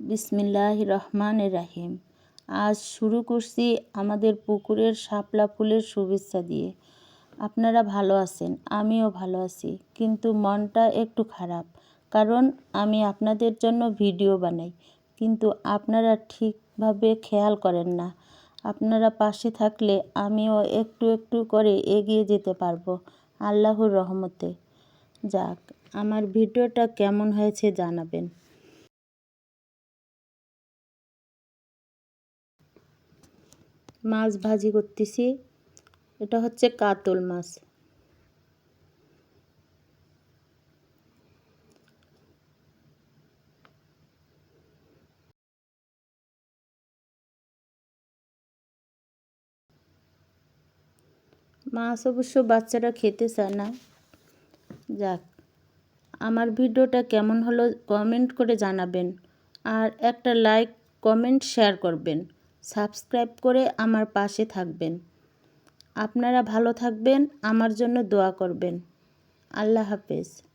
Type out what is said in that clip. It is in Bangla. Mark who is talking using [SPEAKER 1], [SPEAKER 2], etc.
[SPEAKER 1] বিসমিল্লাহ রহমান রাহিম। আজ শুরু করছি আমাদের পুকুরের শাপলা ফুলের শুভেচ্ছা দিয়ে। আপনারা ভালো আছেন, আমিও ভালো আছি, কিন্তু মনটা একটু খারাপ, কারণ আমি আপনাদের জন্য ভিডিও বানাই। কিন্তু আপনারা ঠিকভাবে খেয়াল করেন না। আপনারা পাশে থাকলে আমিও একটু একটু করে এগিয়ে যেতে পারব, আল্লাহর রহমতে। যাক, আমার ভিডিওটা কেমন হয়েছে জানাবেন। মাছ ভাজি করতেছি। এটা হচ্ছে কাতল মাছ। মাছ অবশ্য বাচ্চারা খেতে চায় না। যাক, আমার ভিডিওটা কেমন হলো কমেন্ট করে জানাবেন। আর একটা লাইক, কমেন্ট, শেয়ার করবেন। সাবস্ক্রাইব করে আমার পাশে থাকবেন। আপনারা ভালো থাকবেন আমার জন্য দোয়া করবেন। আল্লাহ হাফেজ।